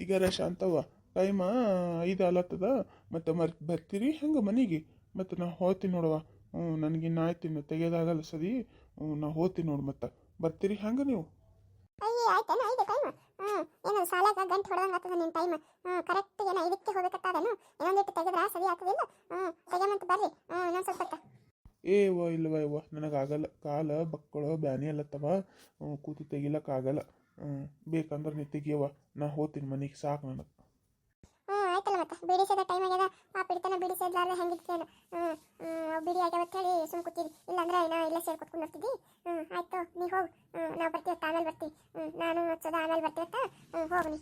ಈಗಾರ Shantavva time ಐದು ಆಲತ್ತದ ಮತ್ತು ಮರ್ ಬರ್ತೀರಿ ಹೆಂಗೆ ಮನೆಗೆ? ಮತ್ತು ನಾ ಹೋಗ್ತೀನಿ ನೋಡವ್ವ. ಹ್ಞೂ ನನಗೆ ಇನ್ನು ತೆಗೆಯೋದಾಗಲ್ಲ ಸರಿ ಹ್ಞೂ ನಾ ಹೋಗ್ತೀನಿ ನೋಡು ಮತ್ತೆ. ಬರ್ತೀರಿ ಹೆಂಗೆ ನೀವು? ಅಯ್ಯ ಆಯ್ತೇನು ಐದು ಟೈಮ್ ಹ್ಞೂ ಏನು ಸಾಲಾಗ ಗಂಟು ಹೊಡೆದಂಗೆ ಆಗ್ತದೆ ನಿನ್ನ ಟೈಮ್ ಹ್ಞೂ ಕರೆಕ್ಟ್ ಏನು ಹೋಗ್ಬೇಕಾಗ್ತದೇನು ಇನ್ನೊಂದಿಟ್ಟು ತೆಗೆದ್ರೆ ಸರಿ ಆಗ್ತದಿಲ್ಲ? ಹ್ಞೂ ತೆಗೆಮಂತ ಬರ್ರಿ. ಹ್ಞೂ ಇನ್ನೊಂದು ಸ್ವಲ್ಪ ಹೊತ್ತ. ಏ ವ ಇಲ್ವ ಇವ ನನಗಾಗಲ್ಲ ಕಾಲ ಬಕ್ಕಳು ಬ್ಯಾನಿ ಅಲ್ಲತ್ತವ. ಕೂತು ತೆಗಿಲಕ್ಕಾಗಲ್ಲ. ಬೇಕಂದ್ರೆ ನೀ ತೆಗಿಯವ ನಾ ಹೋಗ್ತೀನಿ ಮನೆಗೆ. ಸಾಕು ನನಗೆ. ಹ್ಞೂ ಆಯ್ತಲ್ಲ ಮತ್ತೆ. ಬಿಡಿಸೋದ ಟೈಮ್ ಆಗ್ಯದ. ಪಾಪ ಪಿಡಿತನ ಬಿಡಿಸಿದ್ಲಾರ್ದೆ ಹೆಂಗಿರ್ತೇನು ಹ್ಞೂ ಹ್ಞೂ ಬಿಡಿ ಆಗ್ಯಾವ ಅಂತ ಹೇಳಿ ಸುಮ್ ಕೂತಿದ್ವಿ. ಇಲ್ಲಾಂದ್ರೆ ಏನೋ ಇಲ್ಲೇ ಸೇರಿ ಕೂತ್ಕೊಂಡು ಹೋಗ್ತಿದ್ದಿ ಹ್ಞೂ ಆಯ್ತು ನೀ ಹೋಗು. ಹ್ಞೂ ನಾವು ಬರ್ತೀವಿ ಆಮೇಲೆ ಬರ್ತೀವಿ. ಹ್ಞೂ ನಾನು ಆಮೇಲೆ ಬರ್ತೀವತ್ತ ಹ್ಞೂ ಹೋಗು ನೀ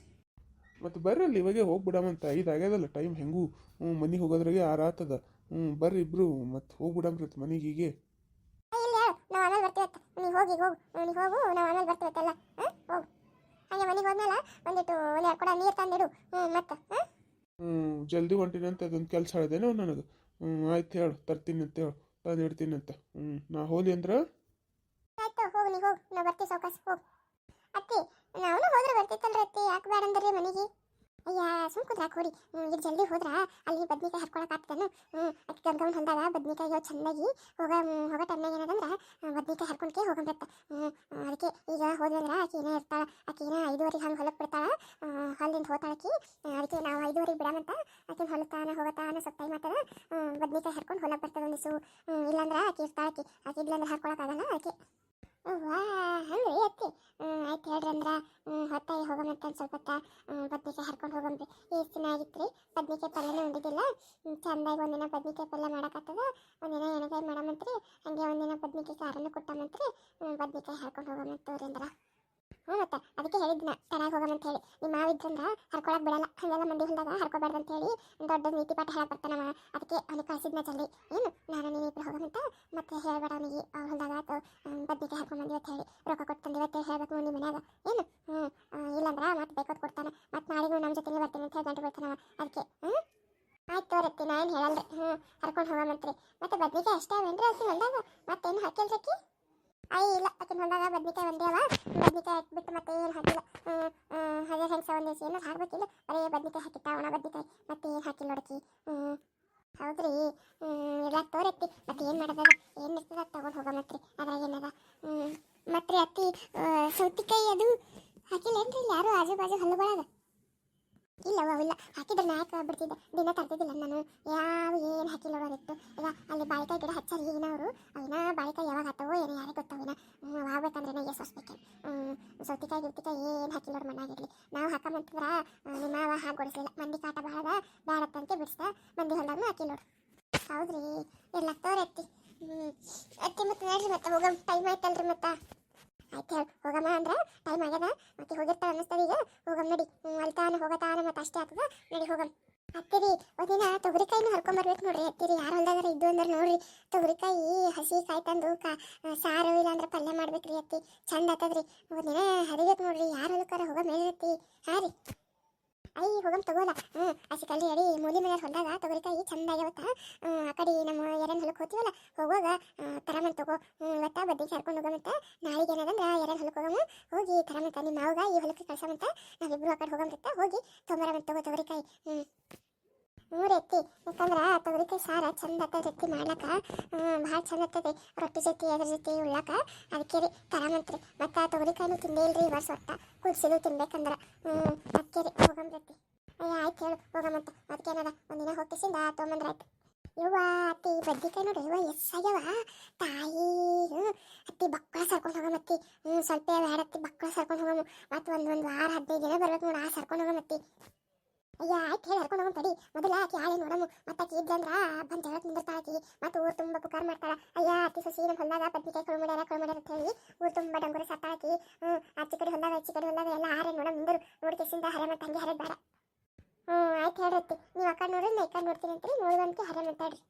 ಮತ್ತು ಬರ್ರಿ ಅಲ್ಲಿ ಇವಾಗೆ ಹೋಗ್ಬಿಡಮಂತ. ಐದು ಆಗ್ಯದಲ್ಲ ಟೈಮ್ ಹೆಂಗೂ? ಹ್ಞೂ ಮನೆಗೆ ಹೋಗೋದ್ರಾಗೆ ಆರಾತದ ಹ್ಞೂ ಬರ್ರಿ ಇಬ್ರು. ಮತ್ತು ಹೋಗ್ಬಿಡಮ್ರಿ ಮನೆಗೆ ಹೀಗೆ ಇಲ್ಲ ಹೇಳು ನಾವು ಆಮೇಲೆ ಬರ್ತೀವತ್ತ ನೀ ಹೋಗಿ ಹೋಗು ನೀ ಹೋಗು ನಾವು ಆಮೇಲೆ ಬರ್ತೀವತ್ತೆಲ್ಲ ಹಾಂ ಹೋಗು. ಹಾಗೆ ಮನೆಗೆ ಹೋದ್ಮೇಲೆ ಒಂದಿಟ್ಟು ಒಲೆ ಕೊಡ ನೀರು ತಂದಿಡು. ಹ್ಞೂ ಮತ್ತೆ ಹಾಂ ಹ್ಞೂ ಜಲ್ದಿ ಹೊಂಟಿನಂತ ಅದೊಂದು ಕೆಲಸ ಹೇಳ್ದೇನೋ ನನಗೆ ಹ್ಞೂ ಆಯ್ತು ಹೇಳು ತರ್ತೀನಿ ಅಂತ ಹೇಳು ತಂದು ಇಡ್ತೀನಿ ಅಂತ. ಹ್ಞೂ ನಾ ಹೋಲಿ ಅಂದ್ರೆ? ಆಯ್ತು ಹೋಗು ನೀ ಹೋಗು ನಾವು ಬರ್ತೀವಿ ಸಾವಕಾಶ ಹೋಗು. ಅತ್ತಿ ನಾವು ಹೋದ್ರೆ ಬರ್ತಿತ್ತಲ್ರಿ ಅತ್ತಿ ಯಾಕೆ ಬೇಡ ಅಂದ್ರಿ ಮನೆಗೆ ಅಯ್ಯ ಹೋರಿ ಈಗ ಜಲ್ದಿ ಹೋದ್ರ? ಅಲ್ಲಿ ಬದ್ನಿಕಾಯಿ ಹರ್ಕೊಳಕ್ ಆಗ್ತಾನು ಅಕ್ಕಿ ಗಂಗಮ್ಮನ ಹೊಲ್ದಾಗ ಬದ್ನಿಕಾಯಿ ಯಾವ ಚೆನ್ನಾಗಿ ಹೋಗ ಹೋಗೋ ಟೈಮ್ನಾಗ ಏನದಂದ್ರ ಬದ್ನಿಕಾಯಿ ಹರ್ಕೊಂಡ್ಕೆ ಹೋಗಂಬತ್ತ ಹ್ಞೂ ಅದಕ್ಕೆ ಈಗ ಹೋದ್ರಂದ್ರ ಆಕಿ ಏನೇ ಇರ್ತಾಳ, ಆಕಿ ಏನೋ ಐದುವರೆಗೆ ಹಂಗೆ ಹೊಲಕ್ಕೆ ಬಿಡ್ತಾಳ ಹೊಲದಿಂದ ಹೋತಾಳಕಿ ಅದಕ್ಕೆ ನಾವು ಐದುವರೆಗೆ ಬಿಡಮಂತ ಆಕಿನ ಹೊಲತಾನ ಹೋಗತಾನ ಟೈಮ್ ಆಗ್ತದ ಬದ್ನಿಕಾಯಿ ಹರ್ಕೊಂಡು ಹೊಲಕ್ಕೆ ಬರ್ತದ ಒಂದಿಸು ಇಲ್ಲಾಂದ್ರ ಆಕಿ ಇರ್ತಾಳಕಿ ಆಕಿ ಇದ್ಲಂದ್ರೆ ಹರ್ಕೊಳಕ್ಕಾಗಲ್ಲ ಆಕೆ. ವಾ ಹಲೋ ಅತ್ತಿ ಆಯ್ತು ಹೇಳ್ರಿ ಅಂದ್ರೆ ಹೊತ್ತಾಗಿ ಹೋಗಮಂತ ಒಂದು ಸ್ವಲ್ಪ ಹೊತ್ತ ಬದ್ನಿಕಾಯಿ ಹರ್ಕೊಂಡು ಹೋಗಮ್ರಿ ಎಷ್ಟು ದಿನ ಆಗಿತ್ತು ರೀ ಬದ್ನಿಕಾಯಿ ಪಲ್ಯನೂ ಉಂಡಿದ್ದಿಲ್ಲ. ಚಂದಾಗಿ ಒಂದಿನ ಬದ್ನಿಕಾಯಿ ಪಲ್ಯ ಮಾಡಕತ್ತದ. ಒಂದಿನ ಎಣ್ಣೆಕಾಯಿ ಮಾಡಮಂತ್ರಿ, ಹಂಗೆ ಒಂದಿನ ಬದ್ನಿಕಾಯಿ ಸಾರನ್ನು ಕೊಟ್ಟಮಂತ್ರಿ. ಮಂತ್ರಿ ಬದ್ನಿಕಾಯಿ ಹರ್ಕೊಂಡು ಹೋಗಮಂತ ತೋರಿ ಅಂದ್ರ. ಹ್ಞೂ ಮತ್ತೆ ಅದಕ್ಕೆ ಹೇಳಿದ್ನ ತನಾಗ ಹೋಗಮಂತ ಹೇಳಿ. ನಿಮ್ಮ ಮಾವಿದ್ರಂದ್ರ ಹರ್ಕೊಳಕ್ ಬಿಡಲ್ಲ, ಹಂಗೆಲ್ಲ ಮಂದಿ ಹೊಲ್ದಾಗ ಹರ್ಕೋಬಾರ್ದು ಅಂತ ಹೇಳಿ ದೊಡ್ಡ ನೀತಿ ಪಾಠ ಹೇಳಕ್ ಬರ್ತಾನವ ಅದಕ್ಕೆ ಅವನಿಗೆ ಕಳಿಸಿದ್ನ ಜಲ್ದಿ. ಏನು, ನಾನು ನೀನು ಇಬ್ಬರು ಹೋಗಮಂತ ಮತ್ತೆ ಹೇಳ್ಬೇಡ ಅವನಿಗೆ. ಅವ್ರ ಹೊಲ್ದಾಗ ಆತು ಬದ್ನಿಕಾಯಿ ಹರ್ಕೊಂಬಂದು ಇವತ್ತು ಅಂತ ಹೇಳಿ. ರೊಕ್ಕ ಕೊಟ್ಟು ಅಂತ ಹೇಳ್ಬೇಕು ನೋಡಿ ಮನ್ಯಾಗ. ಏನು, ಹ್ಞೂ ಇಲ್ಲಾಂದ್ರೆ ಮತ್ತೆ ಬೇಕೋದ್ ಕೊಡ್ತಾನೆ. ಮತ್ತೆ ನಾಳೆಗೂ ನಮ್ಮ ಜೊತೆನೇ ಬರ್ತೀನಿ ಅಂತ ಹೇಳಿ ಗಂಟು ಅದಕ್ಕೆ, ಹ್ಞೂ. ಆಯ್ತು ತೋರತ್ತಿ ನಾ ಏನು ಹೇಳಲ್ರಿ. ಹ್ಞೂ, ಹರ್ಕೊಂಡು ಹೋಗಮಂತ್ರಿ ಮತ್ತೆ ಬದ್ನಿಕಾಯಿ ಅಷ್ಟೇ ಅವೇನ್ರಿ ಆಕಿ ಹೊಲ್ದಾಗ? ಮತ್ತೇನು ಹಾಕಿಲ್ರಕ್ಕಿ ಅಯ್ಯ, ಇಲ್ಲ. ಆಕಿನ ಹೊಲದಾಗ ಬದ್ನಿಕಾಯಿ ಒಂದೇ ಅವ ಬದ್ನಿಕಾಯಿ ಹಾಕ್ಬಿಟ್ಟು ಮತ್ತೆ ಏನು ಹಾಕಿಲ್ಲ? ಹಾಗೆ ಹೆಂಗೆ ಒಂದು ಏನು ಹಾಕ್ಬೇಕಿಲ್ಲ ಬರೀ ಬದ್ನಿಕಾಯಿ ಹಾಕಿತ್ತ ಒಣ ಬದ್ನಿಕಾಯಿ. ಮತ್ತೆ ಏನು ಹಾಕಿಲ್ಲ ನೋಡಕಿ ಹೌದ್ರಿ. ಎಲ್ಲ ತೋರತ್ತಿ ಮತ್ತೆ ಏನು ಮಾಡೋದದ? ಏನು ಇರ್ತದ? ತಗೊಂಡು ಹೋಗಮತ್ರಿ ಅದ್ರಾಗ ಏನದ? ಮತ್ತೆ ಅತ್ತಿ ಸೌತಿಕಾಯಿ ಅದು ಹಾಕಿಲ್ಲೇನ್ರಿ ಇಲ್ಲಿ? ಯಾರು ಆಜು ಬಾಜು ಹಲ್ಲುಗಳಾಗ? ಇಲ್ಲ, ಅವ್ವ, ಇಲ್ಲ. ಹಾಕಿದ್ರೆ ನಾಯಕ ಯಾಕೆ ಬಿಡ್ತಿದ್ದೆ ದಿನ ತರ್ತಿದ್ದಿಲ್ಲ ನಾನು. ಯಾವ ಏನು ಹಾಕಿಲ್ಲ ಇತ್ತು ಈಗ ಅಲ್ಲಿ ಬಾಳಿಕಾಯಿ ಗಿಡ ಹಚ್ಚಾರ ಈಗಿನ ಅವರು ಅವಿನ ಬಾಳಿಕಾಯಿ ಯಾವಾಗ ಹತ್ತವೋ ಏನೋ ಯಾರಿಗೆ ಗೊತ್ತವಿನ ಆಗ್ಬೇಕಂದ್ರೆ ಎಷ್ಟು ಹ್ಞೂ ಸೌತಿಕಾಯಿ ಗಿರ್ತಿಕಾಯಿ ಏನು ಹಾಕಿಲ್ಲ ಮಣ್ಣಾಗಿರ್ಲಿ ನಾವು ಹಾಕಮಂತಂದ್ರೆ ನಿಮ್ಮ ಮಾವ ಹಾಗೊಡಿಸ್ಲಿಲ್ಲ ಮಂದಿ ಕಾಟ ಬಹಳ ಬೇಡತ್ತಂತೆ ಬಿಡಿಸ್ದ. ಮಂದಿ ಹೊಲ್ದಾಗೂ ಹಾಕಿಲ್ಲ ಹೌದ್ರಿ. ಎಲ್ಲ ತೋರತ್ತಿ ಹ್ಞೂ ಅತ್ತಿ ಮತ್ತೆ ನೋಡ್ರಿ ಮತ್ತೆ ಹೋಗಮ್. ಟೈಮ್ ಆಯ್ತಲ್ರಿ ಮತ್ತೆ. ಆಯ್ತು ಹೇಳಿ, ಹೋಗಮ್ಮ ಅಂದ್ರೆ ಟೈಮ್ ಆಗ್ಯದ. ಮತ್ತೆ ಹೋಗಿರ್ತಾಳೆ ಅನ್ನಿಸ್ತದ ಈಗ. ಹೋಗಮ್ಮ ನಡಿ. ಅಲ್ತಾನ ಹೋಗತಾನ ಮತ್ತೆ ಅಷ್ಟೇ ಆಗ್ತದ ನಡಿ ಹೋಗಮ್ಮ ಅತ್ತಿರಿ, ಒಂದಿನ ತೊಗರಿಕಾಯಿನೂ ಹರ್ಕೊಂಬರ್ಬೇಕು ನೋಡ್ರಿ ಅತ್ತಿರಿ. ಯಾರು ಹೊಲ್ದಾಗಾರ ಇದ್ದು ಅಂದ್ರೆ ನೋಡ್ರಿ. ತೊಗರಿಕಾಯಿ ಹಸಿ ಕಾಯಿ ತಂದು ಕಾ ಸಾರು ಇಲ್ಲಾಂದ್ರೆ ಪಲ್ಯ ಮಾಡ್ಬೇಕ್ರಿ ಅತ್ತಿ. ಚಂದ ಆತದ್ರಿ. ಒಂದಿನ ಹರಿಬೇಕು ನೋಡ್ರಿ. ಯಾರು ಹೊಲಕ್ಕಾರ ಹೋಗ ಮೇಲತ್ತಿ ಹಾಂ ರೀ. ಐ ಹೋಗಮ್ ತಗೋಲ್ಲ. ಹ್ಞೂ ಹಸಿ ಕಲ್ರಿ ಅಡಿ ಮೂಲಿ ಮನೆ ಹೊಲ್ದಾಗ ತೊಗರಿಕಾಯಿ ಚಂದ ಆಗ್ಯಾವತ್ತ ಆ ಕಡೆ ನಮ್ಮ ಎರೆನ್ ಹೊಲಕ್ಕೆ ಹೋಗ್ತೀವಲ್ಲ, ಹೋಗುವಾಗ ತರಮನ್ ತಗೋ. ಇವತ್ತ ಬದ್ನಿಕಾಯಿ ಹರ್ಕೊಂಡು ಹೋಗಮಂತ ನಾಳೆಗೆ ಏನದಂದ್ರೆ ಎರೆನ್ ಹೊಲಕ್ಕೆ ಹೋಗಮು. ಹೋಗಿ ತರಮಂತ ನಿಮ್ಮ ಮಾವಗ ಈ ಹೊಲಕ್ಕೆ ಕಳ್ಸಮಂತ. ನಾವಿಬ್ರು ಆ ಕಡೆ ಹೋಗಮಂತ ಹೋಗಿ ತೊಂಬರಮಂತ ತಗೋ ತೊಗರಿಕಾಯಿ. ಹ್ಞೂ ಹ್ಞೂ ಯಾಕಂದ್ರೆ ತೊಗರಿಕಾಯಿ ಸಾರ ಚಂದ ಆಗ್ತದೆ ರೀತಿ ಮಾಡ್ಲಕ್ಕ. ಭಾಳ ಚಂದ ರೊಟ್ಟಿ ಜೊತೆ, ಅದ್ರ ಜೊತೆ ಉಳ್ಳಾಕ. ಅದಕ್ಕೆ ರೀ, ತರಾಮಂತ್ರಿ. ಮತ್ತು ತೊಗರಿಕಾಯಿನೂ ತಿಂದೇ ಇಲ್ರಿ ಈ ವರ್ಷ ಹೊತ್ತ ಕುದಿಸಿದು ತಿನ್ಬೇಕಂದ್ರೆ. ಅದಕ್ಕೆ ರೀ ಹೋಗಂಬ್ರತಿ ಅಯ್ಯ, ಆಯ್ತು ಹೇಳು ಹೋಗಮ್ಮಂತ ಅದಕ್ಕೆ ಏನದ, ಒಂದಿನ ಹೋಗ್ತಿಸಿಂದ ತೊಗೊಂಬಂದ್ರೆ ಆಯ್ತು. ಇವ ಅತ್ತಿ ಬದ್ನಿಕಾಯಿ ನೋಡಿ ಇವ ಎಸ್ಸಾಗ್ಯವ ತಾಯಿ ಅತ್ತಿ ಬಕ್ಕಳ ಸರ್ಕೊಂಡು ಹೋಗಮತ್ತಿ ಹ್ಞೂ ಸ್ವಲ್ಪ ಬೇಡತ್ತಿ ಬಕ್ಕಳ ಸರ್ಕೊಂಡು ಹೋಗಮ್ಮ ಮತ್ತು ಒಂದು ಒಂದು ವಾರ, ಹದಿನೈದು ದಿನ ಬರ್ಬೇಕು ನೋಡಿ, ಆ ಸರ್ಕೊಂಡು ಹೋಗಮತ್ತಿ ಅಯ್ಯ, ಆಯ್ತು ಹೇಳಿ, ಹರ್ಕೊಂಡು ಹೋಗಮ್ ತಡಿ. ಮೊದಲ ಆಕಿ ಆಳೆ ನೋಡಮು ಮತ್ತೆ ಆಕಿ ಇದ್ದಂದ್ರ ಬಂದ್ ಜಗಳಕ್ಕೆ ನಿಂದಿರ್ತಾಳ ಆಕಿ. ಮತ್ತೆ ಊರು ತುಂಬ ಪುಕಾರ ಮಾಡ್ತಾಳ. ಅಯ್ಯ, ಅತ್ತಿ ಸೊಸಿ ನಮ್ಮ ಹೊಲ್ದಾಗ ಬದ್ನಿಕಾಯಿ ಕೊಳು ಮಾಡ್ಯಾರ ಕೊಳು ಮಾಡ್ಯಾರ ಅಂತ ಹೇಳಿ ಊರು ತುಂಬ ಡಂಗುರ ಸತ್ತಾಳ ಆಕಿ. ಹ್ಞೂ ಅಚ್ಚಿ ಕಡೆ ಹೊಲ್ದಾಗ, ಅಚ್ಚಿ ಕಡೆ ಹೊಲ್ದಾಗ ಎಲ್ಲ ಆರೆ ನೋಡ ಮುಂದರು ನೋಡಿ ಕೆಸಿಂದ ಹರೆ ಮತ್ತೆ ಹಂಗೆ ಹರೆ ಬೇಡ ಹ್ಞೂ ಆಯ್ತು ಹೇಳ್ರತ್ತಿ ನೀವು ಆ ಕಡೆ ನೋಡ್ರಿ, ನಾ ಈ ಕಡೆ ನೋಡ್ತೀನಿ ಅಂತ ನೋಡುವಂತೆ ಹರೆ ಮಾತಾಡ್ರಿ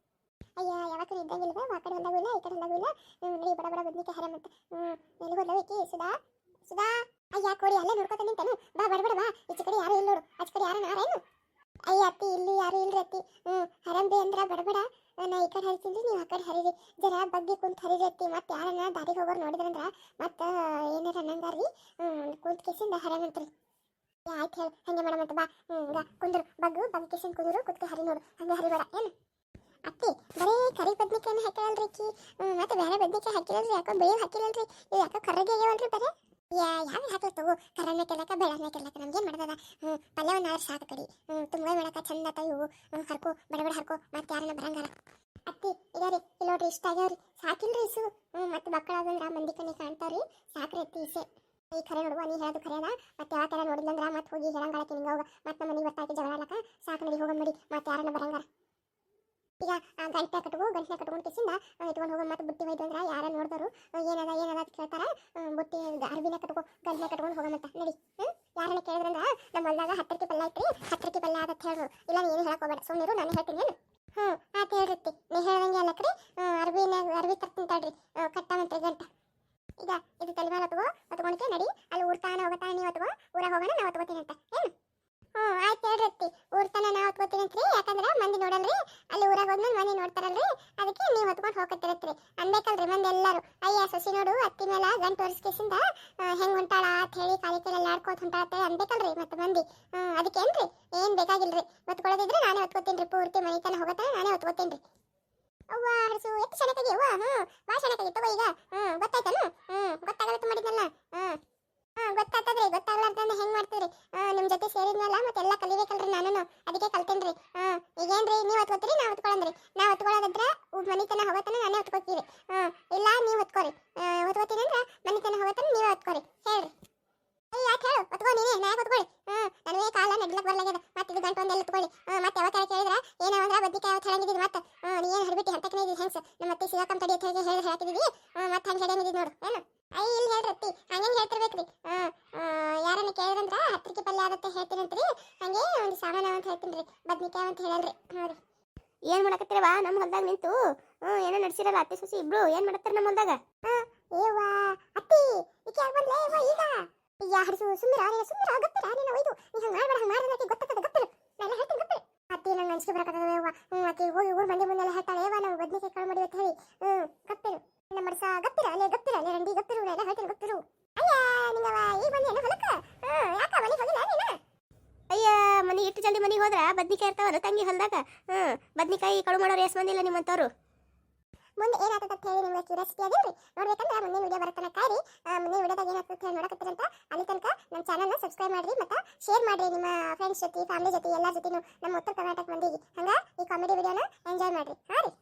ಅಯ್ಯ ಯಾವಾಗ ಇದ್ದಂಗಿಲ್ವ ಆ ಕಡೆ ಹೊಲ್ದಾಗೂ ಇಲ್ಲ, ಈ ಕಡೆ ಹೊಲ್ದಾಗೂ ಇಲ್ಲ. ನಡಿ, ಬಡ ಬಡ ಬದ್ನಿಕಾಯಿ ಹರೆ ಮತ್ತೆ. ಹ್ಞೂ ಎಲ್ಲಿ ಹೋದ್ಲವಿಕಿ ಸುಧಾ? ಸುಧಾ? ಅಯ್ಯ ಕೋಡಿ, ಅಲ್ಲೇ ನೋಡ್ಕೊತ ನಿಂತೇನು. ಬಾ, ಬಡ ಬಡ, ಬಾ. ಈಚೆ ಕಡೆ ಯಾರು ಇಲ್ಲ ನೋಡು. ಆಚೆ ಕಡೆ ಯಾರು ನಾರೇನು? ಅಯ್ಯ ಅತ್ತಿ, ಇಲ್ಲಿ ಯಾರು ಇಲ್ರಿ ಅತ್ತಿ. ಹ್ಞೂ ಹರಂಬಿ ಅಂದ್ರ ಬಡಬಡ ನಾ ಈ ಕಡೆ ಹರಿತೀನಿ, ನೀವು ಆ ಕಡೆ ಹರಿರಿ. ಜರ ಬಗ್ಗೆ ಕುಂತ ಹರಿರಿ ಅತ್ತಿ. ಮತ್ತೆ ಯಾರನ್ನ ದಾರಿಗೆ ಹೋಗೋರು ನೋಡಿದ್ರಂದ್ರ ಮತ್ತೆ ಏನಾರ ಅನ್ನಂಗಾರ್ರಿ. ಹ್ಞೂ ಕುಂತ ಕಿಸಿಂದ ಹರಮಂತ್ರಿ ಏ, ಆಯ್ತು ಹೇಳು, ಹಂಗೆ ಮೇಡಮ್ ಅಂತ ಬಾ. ಹ್ಞೂ ಕುಂದ್ರು. ಬಗ್ಗು, ಬಗ್ಗ ಕೇಸಿಂದ ಕುಂದ್ರು ಕುತ್ಕೆ ಹರಿ ನೋಡು. ಹಂಗೆ ಹರಿಬೇಡ ಏನು? ಅತ್ತಿ, ಬರೀ ಕರಿ ಬದ್ನಿಕಾಯಿನ ಹಾಕಿರಲ್ರಿ ಕಿ ಮತ್ತೆ ಬೇರೆ ಬದ್ನಿಕಾಯಿ ಹಾಕಿರಲ್ರಿ, ಯಾಕೋ ಬೇವು ಹಾಕಿರಲ್ರಿ. ಇವು ಯಾಕೋ ಕರ್ರಗೆ ಆಗ್ಯಾವಲ್ರಿ ಬರೀ? ಯಾವ ಹಾಕಲ್ ತಗೋ? ಕರನ್ನ ಕೆಲಕ ಬೇಡನ್ನ ಕೆಲಕ ನಮ್ಗೇನು ಮಾಡ್ದದ ಹ್ಞೂ ಪಲ್ಯ ಒಂದು ನಾರು ಸಾಕು ಕಡಿ. ಹ್ಞೂ ತುಂಬ ಮಾಡಕ? ಚಂದ ಇವು. ಹ್ಞೂ ಹರ್ಕೋ, ಬಡ ಬಡ ಹರ್ಕೋ. ಮತ್ತೆ ಯಾರನ್ನ ಬರಂಗಾರ? ಅತ್ತಿ ಇದಾರಿ ಇಲ್ಲಿ ಇಷ್ಟ ಆಗ್ಯಾವ್ರಿ. ಸಾಕಿಲ್ರಿ ಇಸು. ಹ್ಞೂ ಮತ್ತೆ ಮಕ್ಕಳಾದಂದ್ರ ಮಂದಿ ಕಣ್ಣಿ ಕಾಣ್ತಾವ್ರಿ. ಸಾಕ್ರಿ ಅತ್ತಿ ಇಸೆ. ಈ ಖರೆ ನೋಡುವ, ನೀ ಹೇಳೋದು ಖರೆ ಮತ್ತೆ ಯಾವ ಥರ ನೋಡಿದ್ಲಂದ್ರ ಮತ್ತೆ ಹೋಗಿ ಹೇಳಂಗಾಳಕ್ಕೆ ನಿಂಗೆ ಹೋಗ ಮತ್ತೆ ನಮ್ಮ ಮನೆಗೆ ಬರ್ತಾಯ್ತು ಜಗಳ ಸಾಕು ನಡಿ, ಹೋಗಮ್ ನಡಿ. ಮತ್ತೆ ಯಾರನ್ನ ಬರಂಗಾರ? ಈಗ ಗಂಟೆ ಕಟ್ಕೋ ಗಂಟೆ ಕಟ್ಕೊಂಡು ಇಟ್ಕೊಂಡು ಹೋಗೋ. ಮತ್ತೆ ಬುಟ್ಟಿ ಒಯ್ದು ಅಂದ್ರೆ ಯಾರ ನೋಡಿದ್ರು ಏನದ ಏನದ ಅಂತ ಕೇಳ್ತಾರ. ಬುಟ್ಟಿ ಅರ್ಬಿನ ಕಟ್ಕೋ ಗಂಟೆ ಕಟ್ಕೊಂಡು ಹೋಗಮಂತ ನಡಿ. ಹ್ಮ್? ಯಾರನ್ನ ಕೇಳಿದ್ರಂದ್ರ ನಮ್ಮ ಹೊಲ್ದಾಗ ಹತ್ತರಕ್ಕೆ ಪಲ್ಯ ಐತ್ರಿ. ಹತ್ತರಕ್ಕೆ ಪಲ್ಯ ಆದತ್ ಹೇಳು ಇಲ್ಲ, ನೀನು ಹೇಳಕ್ ಹೋಗ್ಬೇಡ. ಸುಮ್ಮನಿರು ನಾನು ಹೇಳ್ತೀನಿ ಏನು? ಹ್ಞೂ ಆತ ಹೇಳಿರ್ತಿ ನೀ ಹೇಳ್ದಂಗೆ ಅಲ್ಲಕ್ರಿ. ಅರ್ಬಿನ ಅರ್ಬಿ ತರ್ತೀನಿ ತಡ್ರಿ. ಕಟ್ಟಾಮಂತ್ರಿ ಗಂಟ. ಈಗ, ಇದು ತಲೆ ಮೇಲೆ ಹೊತ್ಕೋ ಹೊತ್ಕೊಂಡ್ಕೆ ನಡಿ. ಅಲ್ಲಿ ಊರ್ತಾನ ಹೋಗತಾನ ನೀವು ಹೊತ್ಕೋ ಊರಾಗ ಹೋಗೋಣ, ನಾವು ಹೊತ್ಕೋತೀನಿ ಅಂತ ಏನು? ಹ್ಞೂ ಆಯ್ತು ಹೇಳ್ರತ್ತಿ ಊರ್ ತನ ನಾ ಹೊತ್ಕೋತೀನಿ ಅಂತ್ರಿ. ಯಾಕಂದ್ರೆ ಮಂದಿ ನೋಡಲ್ರಿ ಅಲ್ಲಿ ಊರಾಗ ಹೋದ್ಮೇಲೆ ಮಂದಿ ನೋಡ್ತಾರಲ್ರಿ. ಅದಕ್ಕೆ ನೀವು ಹೊತ್ಕೊಂಡು ಹೋಗತ್ತಿರತ್ರಿ ಅನ್ಬೇಕಲ್ರಿ ಮಂದಿ ಎಲ್ಲರೂ. ಅಯ್ಯ ಸೊಸಿ ನೋಡು ಅತ್ತಿ ಮೇಲೆ ಗಂಟು ವರ್ಷಕ್ಕಿಸಿಂದ ಹೆಂಗ್ ಹೊಂಟಾಳ ಅಂತ ಹೇಳಿ ಕಾಲಿ ಕೈಯಲ್ಲಿ ಆಡ್ಕೋತ ಅನ್ಬೇಕಲ್ರಿ ಮತ್ತೆ ಮಂದಿ. ಹ್ಮ್, ಅದಕ್ಕೇನ್ರಿ ಏನ್ ಬೇಕಾಗಿಲ್ರಿ? ಹೊತ್ಕೊಳ್ಳೋದಿದ್ರೆ ನಾನೇ ಹೊತ್ಕೋತೀನಿ ಪೂರ್ತಿ ಮನೆ ತನ ಹೋಗತ್ತಾನ ನಾನೇ ಹೊತ್ಕೋತೀನಿ ಅವ್ವ ಹರಸು ಎಷ್ಟು ಚೆನ್ನಾಗಿ ಅವ್ವ ಹ್ಞೂ ಭಾಳ ಚೆನ್ನಾಗಿ ತಗೋ ಈಗ. ಹ್ಞೂ ಗೊತ್ತಾಯ್ತಾನು? ಹ್ಞೂ ಗೊತ್ತಾಗಬೇಕು ಮಾಡಿದ್ನಲ್ಲ ಹ್ಞೂ ಹಾಂ ಗೊತ್ತಾಗ್ತದ್ರಿ ಗೊತ್ತಾಗ್ಲಾರ್ದಂದ್ರೆ ಹೆಂಗ್ ಮಾಡ್ತೀರಿ ನಿಮ್ಮ ಜೊತೆ ಸೇರಿದ್ನಲ್ಲ ಮತ್ತೆ ಎಲ್ಲ ಕಲಿಬೇಕಲ್ರಿ ನಾನು ಅದಕ್ಕೆ ಕಲ್ತೇನ್ರಿ. ಹಾಂ ಈಗೇನ್ರಿ, ನೀವು ಹೊತ್ಕೋತೀರಿ ನಾ ಹೊತ್ಕೊಳ್ಳಂದ್ರಿ ನಾ ಹೊತ್ಕೊಳ್ಳೋದಿದ್ರ ಮನಿತನ ಹೋಗತನ ನಾನೇ ಹೊತ್ಕೋತೀರಿ ಇಲ್ಲ, ನೀವು ಹೊತ್ಕೋರಿ ಹೊತ್ಕೋತೀನಿ ಅಂದ್ರೆ ಮನೆ ತನ ಹೋಗತನ ನೀವೇ ಹೊತ್ಕೋರಿ ಹೇಳ್ರಿ ಅಯ್ಯ ಯಾಕೆ ಹೇಳು ಹೊತ್ಕೋ ನೀನೇ ನಾ ಹೊತ್ಕೊಳ್ಳಿ ಹ್ಞೂ ನನಗೆ ಕಾಲ ನಡ್ಲಕ್ ಬರ್ಲಾಗ್ಯದ ಮತ್ತೆ ಇದು ಗಂಟು ಒಂದೆಲ್ಲ ಹೊತ್ಕೊಳ್ಳಿ ಹ್ಞೂ ಮತ್ತೆ ಯಾವತ್ತಾರ ಕೇಳಿದ್ರ ಏನಂದ್ರ ಬದ್ನಿಕಾಯಿ ಯಾವತ್ತು ಹೇಳಂಗಿದ್ದು ಮತ್ತೆ ಹ್ಞೂ ನೀ ಏನು ಹಡ್ಬಿಟ್ಟು ಹತ್ತಕ್ಕನೇ ಇದ್ದು ಹೆಂಗ್ಸ ನಮ್ಮ ಮತ್ತೆ ಸಿಗಾಕಂ ತಡಿ ಅಂತ ಹೇಳಿ ಹೇಳಿ ಹೇಳ್ತಿದ್ದೀವಿ ಹ್ಞೂ ಮತ್ತೆ ಹಂಗೆ ಹೇಳಂಗಿದ್ದು ನೋಡು ಏನು ಅಯ್ಯ ಇಲ್ಲಿ ಹೇಳ್ರತ್ತಿ ಹಂಗೆ ಹೇಳ್ತಿರ್ಬೇಕ್ರಿ ಹ್ಞೂ ಯಾರನ್ನ ಕೇಳಿದ್ರಂದ್ರ ಹತ್ತಿರಕ್ಕೆ ಪಲ್ಯ ಆಗತ್ತೆ ಹೇಳ್ತೀನಂತ್ರಿ ಹಂಗೆ ಒಂದು ಸಾಮಾನು ಅಂತ ಹೇಳ್ತೀನಿ ರೀ ಅಂತ ಹೇಳಲ್ರಿ. ನೋಡಿ. ಏನ್ ಮಾಡಕತ್ತಿರವ ನಮ್ಮ ಹೊಲ್ದಾಗ ನಿಂತು. ಹ್ಞೂ ಏನೋ ನಡ್ಸಿರಲ್ಲ ಅತ್ತೆ ಸೊಸಿ ಇಬ್ರು. ಏನ್ ಮಾಡತ್ತಾರ ನಮ್ಮ ಹೊಲ್ದಾಗ? ಏವಾ ಅತ್ತಿ ಈಕೆ ಯಾಕೆ ಬಂದ್ಲೇ? ಏವಾ ಈಗ? ಯಾ ಹರಿಸು ಸುಮ್ಮನೆ ನೀನು ಸುಮ್ಮನೆ ಗೊತ್ತಿರ ನೀನು ಒಯ್ದು. ನೀ ಹಂಗೆ ಮಾಡ್ಬೇಡ, ಹಂಗೆ ಮಾಡಿದ್ರೆ ಗೊತ್ತಾಗ್ತದೆ ಗೊತ್ತಿರು ನಾನು ಹೇಳ್ತೀನಿ ಗೊತ್ತಿರು ಅತ್ತಿ, ನಂಗೆ ಅನ್ಸ್ಕೆ ಬರಕತ್ತದ ಏವಾ ಹ್ಞೂ ಅತ್ತಿ, ಹೋಗಿ, ಊರ್ ಮಂದಿ ಮುಂದೆಲ್ಲ ಹೇಳ್ತಾಳೆ. ಏವಾ ನಾವು ಬದ್ನಿಕಾಯಿ ಕಾಳು ಮಾಡಿ ಅಂತ ಹೇಳಿ. ಹ್ಞೂ ಗಪ್ಪಿರು ನಮ್ಮ ಮಡ್ಸ ಗಪ್ಪಿರ ಅಲ್ಲೇ ಗಪ್ಪಿರ ಅಲ್ಲೇ ರಂಡಿ ಗಪ್ಪಿರು ಎಲ್ಲ ಹೇಳ್ತೀನಿ ಗಪ್ಪಿರು ಅಯ್ಯ ನಿಂಗವ ಈಗ ಬಂದಿ ಏನು ಹೊಲಕ್ಕ ಹ್ಞೂ ಯಾಕ ಮನೆಗೆ ಹೋಗಿಲ್ಲ ನೀನು ಅಯ್ಯ ಮನಿ ಇಟ್ಟು ಜಲ್ದಿ ಮನಿಗೆ ಹೋದ್ರ ಬದ್ನಿಕಾಯಿ ಇರ್ತಾವಲ್ಲ ತಂಗಿ ಹೊಲ್ದಾಗ? ಹ್ಮ್ ಬದನಿಕಾಯಿ ಕಳು ಮಾಡೋರು ಎಸ್ ಬಂದಿಲ್ಲ ನಿಮ್ಮಂತವ್ರು. ಮುಂದೆ ಏನಾಗ್ತದೆ ಅಂತ ಹೇಳಿ ನಿಮ್ಗೆ ಕ್ಯೂರಿಯಾಸಿಟಿ ಅದೇವ್ರಿ ನೋಡ್ಬೇಕಂದ್ರೆ ಮುಂದಿನ ವಿಡಿಯೋ ಬರ್ತನ ಕಾಯಿರಿ. ಆ, ಮುಂದಿನ ವಿಡಿಯೋದಾಗ ಏನಾಗ್ತದೆ ಅಂತ ಹೇಳಿ ನೋಡಕತ್ತೀರಂತ ಅಲ್ಲಿ ತನಕ ನಮ್ಮ ಚಾನಲ್ನ ಸಬ್ಸ್ಕ್ರೈಬ್ ಮಾಡ್ರಿ ಮತ್ತು ಶೇರ್ ಮಾಡಿರಿ ನಿಮ್ಮ ಫ್ರೆಂಡ್ಸ್ ಜೊತೆ ಫ್ಯಾಮಿಲಿ ಜೊತೆ ಎಲ್ಲರ ಜೊತೆನೂ ನಮ್ಮ ಉತ್ತರ ಕರ್ನಾಟಕ ಮಂದಿಗೆ. ಹಂಗ ಈ ಕಾಮಿಡಿ ವಿಡಿಯೋನ ಎಂಜಾಯ್ ಮಾಡ್ರಿ. ಹಾಂ ರೀ